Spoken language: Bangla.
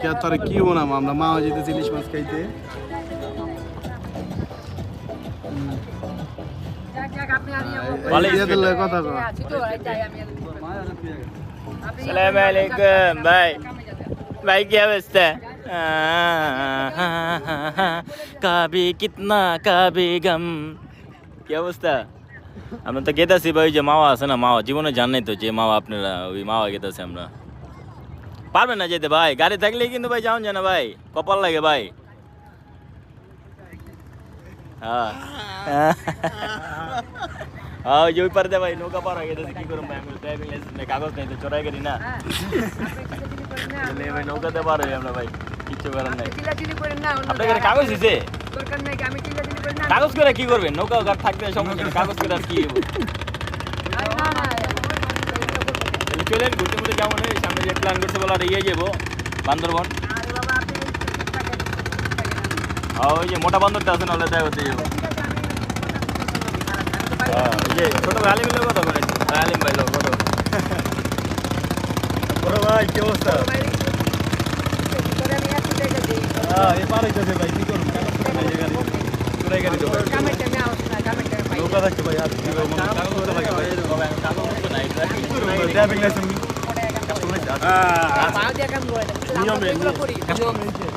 কে কি বনাম আমরা মা যেতেছি ইলিশ মাছ খাইতে। কাবি কিতনা কাবি গম। কি অবস্থা? আমরা তো গেতাছি ভাই যে মাওয়া আছে না মাওয়া জীবনে জানাই তো যে মাওয়া আপনারা ওই মাওয়া গেতাছি আমরা। পারবেন না যেতে ভাই গাড়ি থাকলে কিন্তু ভাই যাওন জানা ভাই কপাল লাগে ভাই। হ্যাঁ। হ্যাঁ ওই যে ওই পারে ভাই নৌকা পার হয়ে গেছে কি করুন ভাই আমি ড্রাইভিং লাইসেন্স নেই কাগজ নেই তো চড়াই করি না। ভাই নৌকাতে পার হই আমরা ভাই কিচ্ছু করার নাই। আপনার কাগজ দিছে কাগজ করে কি করবেন? নৌকা থাকতে সমস্যা কাগজ করে আর কি চলেন ঘুরতে ঘুরতে যাব না সামনে যে প্ল্যান করতে বলা ইয়ে যাব বান্দরবন। হ্যাঁ, ওই যে মোটা বান্দরটা আছে নাহলে দেখা করতে যাব। হ্যাঁ, ছোট ভাই আলিম লোক কথা বলে আলিম ভাই লোক বড় ভাই কি অবস্থা? হ্যাঁ এবার হইতেছে ভাই কি চুরাই গাড়ি ভাই। আর করব কাগজ নাই ড্রাইভিং লাইসেন্স নিয়মে